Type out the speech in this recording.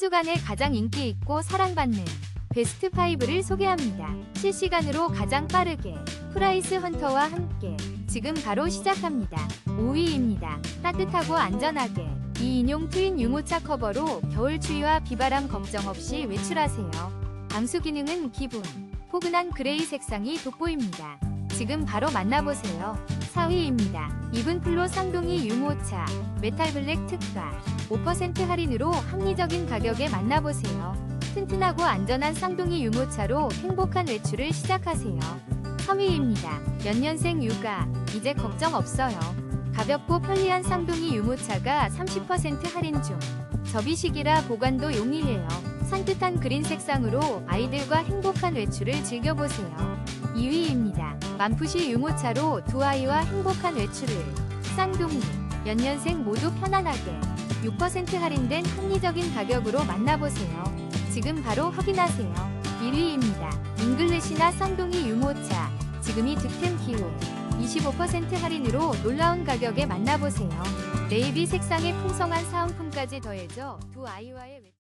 주간에 가장 인기 있고 사랑받는 베스트 5를 소개합니다. 실시간으로 가장 빠르게 프라이스 헌터와 함께 지금 바로 시작합니다. 5위입니다. 따뜻하고 안전하게 2인용 트윈 유모차 커버로 겨울 추위와 비바람 걱정 없이 외출하세요. 방수 기능은 기본. 포근한 그레이 색상이 돋보입니다. 지금 바로 만나보세요. 4위입니다. 이븐 플로 쌍둥이 유모차 메탈 블랙 특가 5% 할인으로 합리적인 가격에 만나보세요. 튼튼하고 안전한 쌍둥이 유모차로 행복한 외출을 시작하세요. 3위입니다. 연년생 육아 이제 걱정 없어요. 가볍고 편리한 쌍둥이 유모차가 30% 할인 중. 접이식이라 보관도 용이해요. 산뜻한 그린 색상으로 아이들과 행복한 외출을 즐겨보세요. 2위입니다. 만푸시 유모차로 두 아이와 행복한 외출을. 쌍둥이, 연년생 모두 편안하게 6% 할인된 합리적인 가격으로 만나보세요. 지금 바로 확인하세요. 1위입니다. 잉글리시나 쌍둥이 유모차. 지금이 득템 기호. 25% 할인으로 놀라운 가격에 만나보세요. 네이비 색상의 풍성한 사은품까지 더해져 두 아이와의 외...